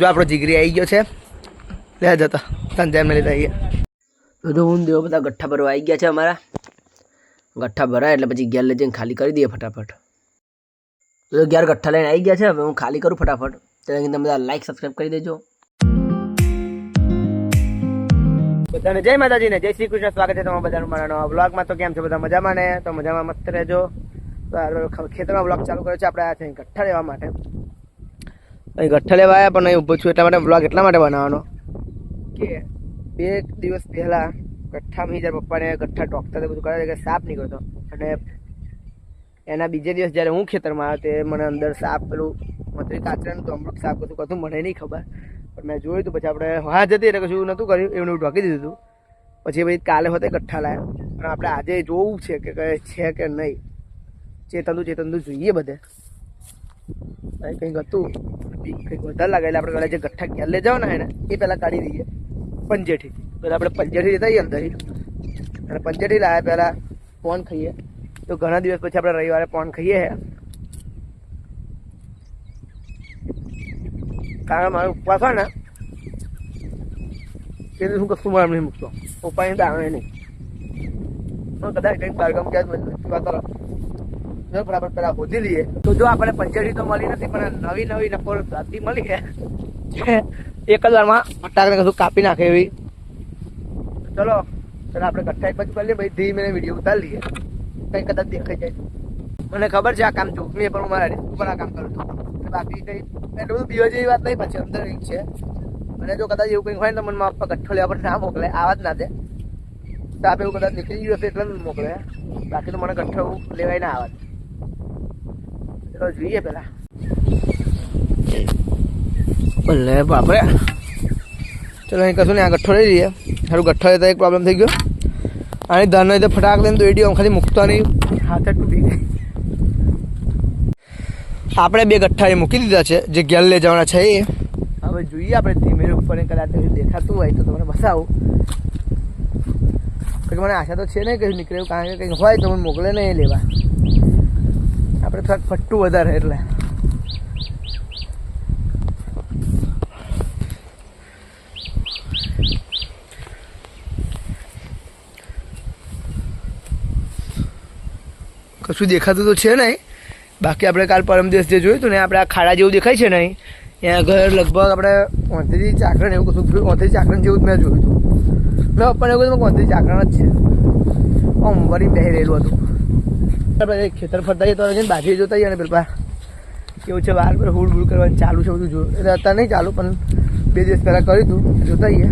જો આપણો જીગરી આવી ગયો છે લે જતો. સંજયને લીધા આવીએ તો જો હું દેવો બધા ગઠ્ઠા ભરવા આવી ગયા છે અમારા. ગઠ્ઠા ભરાય એટલે પછી ગેર લઈ જઈને ખાલી કરી દઈએ ફટાફટ. તો ગેર ગઠ્ઠા લઈને આવી ગયા છે, હવે હું ખાલી કરું ફટાફટ. ત્યાં તમે બધા લાઈક સબસ્ક્રાઈબ કરી દેજો. બધાને જય માતાજી ને જય શ્રી કૃષ્ણ. સ્વાગત છે તમારા બધાનું મારા નવા બ્લોગમાં તો કેમ છે બધા મજામાં ને? તો મજામાં મસ્ત રહેજો. તો ખેતરમાં બ્લોગ ચાલુ કર્યો છે, આપણે આ છે, ગઠ્ઠા લેવા માટે. અહીં ગઠ્ઠા લેવા આવ્યા પણ અહીં ઊભો છું એટલા માટે બ્લોગ એટલા માટે બનાવવાનો. કે બે દિવસ પહેલાં ગઠ્ઠામાં જ્યારે પપ્પાને ગઠ્ઠા ટોકતા બધું કરે કે સાપ નીકળતો. અને એના બીજે દિવસ જ્યારે હું ખેતરમાં આવ્યો તે મને અંદર સાપ પેલું મતરી કાચરાનું તો અમૃત સાપ કશું કશું મને નહીં ખબર. પણ મેં જોયું હતું પછી આપણે હા જતી એટલે કશું નહોતું કર્યું એવું ઢોકી દીધું હતું પછી ભાઈ કાલે હોતે ગઠ્ઠા લાયા. પણ આપણે આજે જોવું છે કે છે કે નહીં. ચેતન ચેતંદુ જોઈએ બધે. અહીં કંઈક હતું. કંઈક વધારે લાગે એટલે આપણે પહેલાં જે ગઠ્ઠા ઘેર લઈ જવાના હોય ને, એ પહેલાં કાઢી દઈએ. પંજેઠી પહેલાં આપણે પંજેઠી લેતા જઈએ અંદર અને પંજેઠી લાવ્યા પહેલાં પોન ખાઈએ. તો ઘણા દિવસ પછી આપણે રવિવારે પોન ખાઈએ કારણ મારો ઉપવાસ હોય ને તે દિવસ હું કશું મારે નહીં મૂકતો. ઉપાય દાણે નહીં. પણ કદાચ કંઈક બારગામ ક્યાંક વાત કરો બરાબર પેલા શોધી લઈએ. તો જો આપણે પંચેરી તો મળી નથી, પણ નવી નવી નફોર જાતિ મળી છે. એક જ વારમાં ફટાકને કશું કાપી નાખે એવી. ચલો ચલો આપણે કઠાઈ પછી કરીએ ભાઈ ધીમે વીડિયો ઉતારી લઈએ. કંઈ કદાચ દેખાઈ જાય. મને ખબર છે આ કામ જોખમી પણ હું મારા રિસ્ક ઉપર આ કામ કરું છું. બાકી કંઈ એટલું બધું બીવા જેવી વાત નહીં, પછી અંદર એક છે. અને જો કદાચ એવું કંઈક હોય ને તો મને પપ્પા કઠ્ઠો લેવા પર ના મોકલે, આવા જ ના દે. સાપ એવું કદાચ નીકળી ગયું હશે એટલે મોકલે. બાકી તો મને કઠ્ઠો લેવાય ના આવત ચલો જોઈએ પેલા. ભલે બાપરે. ચલો અહીં કશું ને આ ગઠ્ઠો લઈ લઈએ. સારું ગઠ્ઠો લેતા એક પ્રોબ્લેમ થઈ ગયો. અને ધન તો ફટાક લઈને તો એડીઓ ખાલી મૂકતો નહીં. હાથે તૂટી ગઈ. આપણે બે ગઠ્ઠા એ મૂકી દીધા છે જે ઘેર લઈ જવાના છે એ. હવે જોઈએ આપણે ધીમે ઉપર કદાચ દેખાતું હોય તો તમને બતાવું. કે મને આશા તો છે નહીં કંઈ નીકળે એવું કારણ કે કંઈક હોય તો મને મોકલે નહીં લેવા. આપણે થોડાક ફટ્ટું વધારે એટલે. કશું દેખાતું તો છે નહીં. બાકી આપણે કાલ પરમ દિવસ જે જોયું હતું ને, આપણે આ ખાડા જેવું દેખાય છે નહીં. ત્યાં ઘર લગભગ આપણે ઓંતરી ચાકરણ એવું કશું ઓંતરી ચાકરણ જેવું જ મેં જોયું હતું. મેં પપ્પાને એવું કીધું ઓંત્રી ચાકરણ જ છે. બેસી રહેલું હતું. ખેતર ફરતા જઈએ તો જઈને બાજુ જોતા જઈએ ને પેલા કેવું છે વાર પર હુડ હુડ કરવાનું ચાલુ છે બધું જોયું એટલે અત્યારે નહીં ચાલુ, પણ બે દિવસ પહેલાં કર્યું હતું. જોતા જઈએ.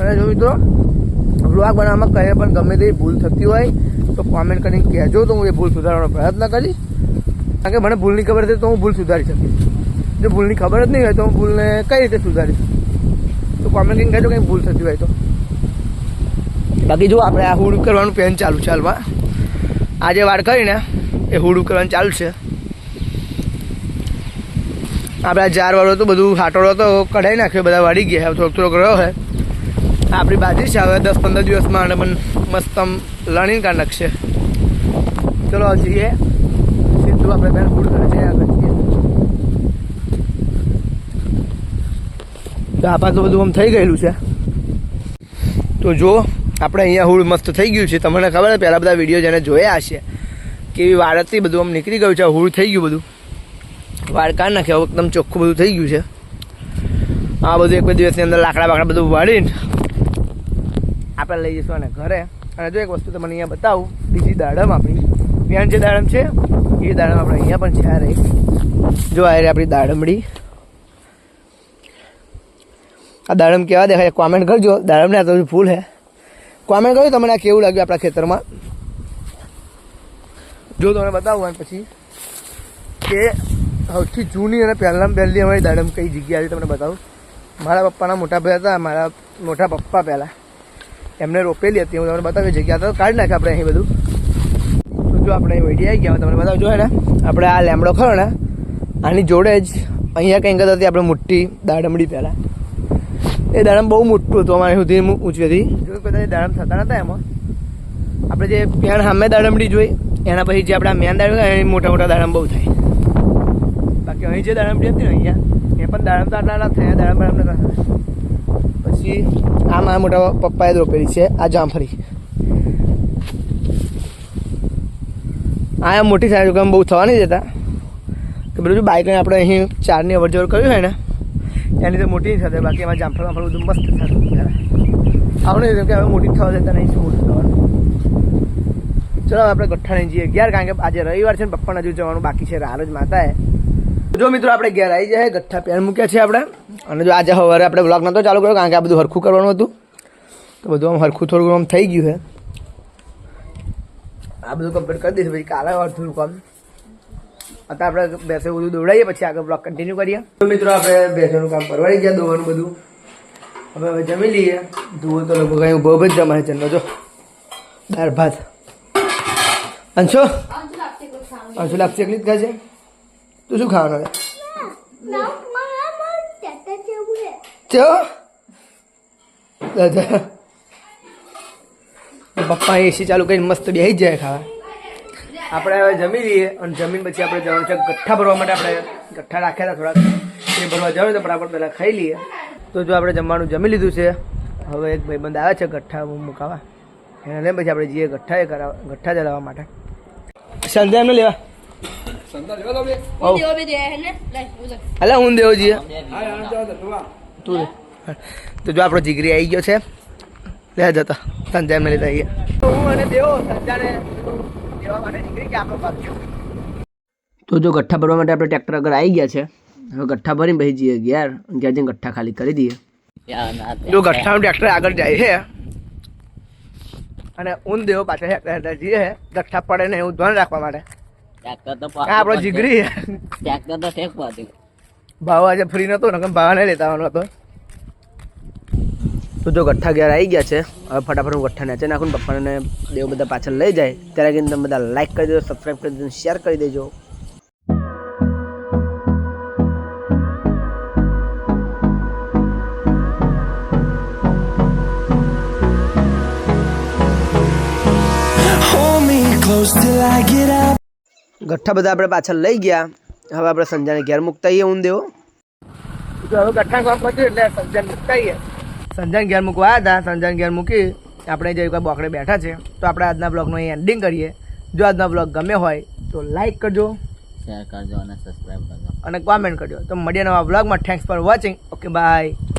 અને જો મિત્રો બ્લોગ બનાવવામાં કહે પણ ગમે તેવી ભૂલ થતી હોય, તો કોમેન્ટ કરીને કહેજો તો હું એ ભૂલ સુધારવાનો પ્રયત્ન કરીશ. કારણ કે મને ભૂલની ખબર હતી તો હું ભૂલ સુધારી શકીશ. જો ભૂલની ખબર જ નહીં હોય તો હું ભૂલને કઈ રીતે સુધારીશ? તો કોમેન્ટ કરીને કહેજો કંઈ ભૂલ થતી હોય તો. બાકી જો આપણે આ હુડ કરવાનું પેન ચાલુ છે હાલમાં. આજે વાળ કરીને એ હુડ કરવાનું ચાલુ છે. આપણે આ ઝાડવાળો તો બધું હાટોળો તો કઢાઈ નાખ્યો, બધા વાળી ગયા હવે થોડોક થોડોક રહ્યો છે. આપણી બાજી છે, હવે દસ પંદર દિવસમાં અને પણ મસ્ત આમ લણીને કાઢ નાખશે. ચલો જઈએ. સીધું આપણે બેન હુડ કરે છે, આગળ તો તો બધું આમ થઈ ગયેલું છે. તો જો આપણે અહીંયા હુળ મસ્ત થઈ ગયું છે. તમને ખબર પહેલાં બધા વીડિયો જેને જોયા હશે, કેવી હતી બધું આમ નીકળી ગયું છે હુળ થઈ ગયું બધું. વાળ કાઢ નાખ્યા, હવે એકદમ ચોખ્ખું બધું થઈ ગયું છે. આ બધું એક બે દિવસની અંદર લાકડા બાકડા બધું વાળીને આપણે લઈ જઈશું અને ઘરે. અને જો એક વસ્તુ તમને અહીંયા બતાવું, બીજી દાડમ આપણી. ત્યાં જે દાડમ છે, એ દાડમ આપણે અહીંયા પણ છે આ રહી. જો આ રહી આપણી દાડમડી. આ દાડમ કેવા દેખાય? કોમેન્ટ કરજો. દાડમને આ તો ફૂલ હે કોમેન્ટ કરજો તમને આ કેવું લાગ્યું આપણા ખેતરમાં? જો તમને બતાવું અને પછી કે સૌથી જૂની અને પહેલાં પહેલી અમારી દાડમ કઈ જગ્યાએ તમને બતાવું. મારા પપ્પાના મોટા ભાઈ હતા, મારા મોટા પપ્પા પહેલાં. એમને રોપેલી હતી, હું તમને બતાવી જગ્યા તો કાઢી નાખે આપણે અહીં બધું. તો જો આપણે અહીં આવી ગયા, તમને બતાવજો હે ને આપણે આ લેમડો ખરો ને, આની જોડે જ અહીંયા કંઈક હતી, આપણે મોટી દાડમડી પહેલાં. એ દાડમ બહુ મોટું હતું અમારે સુધી ઊંચી હતી જો કદાચ દાડમ થતા નતા એમાં? આપણે જે પેણ સામે દાડમડી જોઈ, એના પછી જે આપણા મેન દાડમ એ મોટા મોટા દાડમ બહુ થાય. બાકી અહીં જે દાડમડી હતી ને અહીંયા, એ પણ દાડમ તો આટલા થયા, દાડમ બાડમ નતા પછી આ મારા મોટા પપ્પાએ રોપેલી છે, આ જામફળી. આ મોટી થાય કામ બહુ થવા નહીં જતા કે બધું જો બાઇક આપણે અહીં ચારની અવર જવર કર્યું હોય ને એની તો મોટી નહીં થતી બાકી એમાં જામફળ વામફળ બધું મસ્ત થતું ત્યારે નહીં કે હવે મોટી થવા દેતા નહીં શું મોટું થવાનું. ચલો આપણે ગઠ્ઠા નહીં જઈએ અગિયાર કારણ કે આજે રવિવાર છે ને, પપ્પાને હજુ જવાનું બાકી છે રાલ જ માતા જો મિત્રો, આપણે ઘેર આવી જાય ગઠ્ઠા પેન મૂક્યા છે આપણે. અને જો આજે સવારે આપણે બ્લોગ નહોતો ચાલુ કર્યો, કારણ કે આ બધું હરખું કરવાનું હતું. તો બધું આમ હરખું, થોડું આમ થઈ ગયું છે. આ બધું કમ્પ્લીટ કરી દઈશું, પછી કાલે અડધું કામ અત્યારે આપણે બેસે બધું દોડાઈએ, પછી આગળ બ્લોગ કન્ટિન્યુ કરીએ. તો મિત્રો, આપણે બેસવાનું કામ પરવાડી ગયા દોવાનું બધું. હવે હવે જમી લઈએ. ધુઓ તો લગભગ અહીં ઊભો ઊભો જ જમાય છે. જો. દાળ ભાત. અંશો? અંશુ લાગશે એકલી જ ખાશે તું શું ખાવાનું હવે ચો. દાદા પપ્પા એસી ચાલુ કરીને મસ્ત બેસી જ જાય ખાવા. આપણે હવે જમી લઈએ અને જમીન પછી આપણે જવાનું છે ગઠ્ઠા ભરવા માટે આપણે ગઠ્ઠા રાખ્યા હતા થોડાક. એ ભરવા જવાનું તો ફટાફટ પહેલાં ખાઈ લઈએ. તો જો આપણે જમવાનું જમી લીધું છે હવે એક ભાઈબંધ આવે છે ગઠ્ઠા મુકાવા. એને પછી આપણે જઈએ ગઠ્ઠા એ કરાવવા ગઠ્ઠા ચલાવવા માટે. સંધ્યા એમને લેવા. અલા હું દેવો જઈએ. તું તો જો આપણો જીગરી આવી ગયો છે. લે જતા. સંજય એમને લીધા આવીએ હું અને દેવો સંજાને લેવા માટે નીકળી ગયા આપણો ભાગ તો જો ગઠ્ઠા ભરવા માટે આપણે ટ્રેક્ટર આગળ આવી ગયા છે. હવે ગઠ્ઠા ભરીને ભાઈ જઈએ યાર ઘેર જઈને ગઠ્ઠા ખાલી કરી દઈએ. જો ગઠ્ઠાનું ટ્રેક્ટર આગળ જાય છે અને ઊન દેવો પાછળ ટ્રેક્ટર જઈએ છે ગઠ્ઠા પડે ને એવું ધ્યાન રાખવા માટે. આપણો જીગરી. ટ્રેક્ટર તો ઠેક પાતી ભાવ આજે ફ્રી નતો ને ભાવ નહીં લેતા આવવાનો હતો. તો જો ગઠ્ઠા ઘેર આવી ગયા છે હવે ફટાફટ હું ગઠ્ઠા છે નાખું ને પપ્પાને દેવ બધા પાછળ લઈ જાય. ત્યારે કહીને તમે બધા લાઈક કરી દેજો સબસ્ક્રાઈબ કરી દેજો શેર કરી દેજો. ગઠ્ઠા બધા આપણે પાછળ લઈ ગયા. હવે આપણે સંજાને ઘેર મૂકતા હું દેવો હવે ગઠ્ઠા એટલે સંજાને મૂકતા સંજાને ઘેર મૂકવા આવ્યા હતા. સંજન ઘેર મૂકી આપણે જે કોઈ બોકડે બેઠા છે તો આપણે આજના બ્લોગનું અહીં એન્ડિંગ કરીએ. જો આજનો બ્લોગ ગમે હોય તો લાઈક કરજો શેર કરજો અને સબસ્ક્રાઈબ કરજો. અને કોમેન્ટ કરજો. તો મળીએ નવા બ્લોગમાં thanks for watching okay bye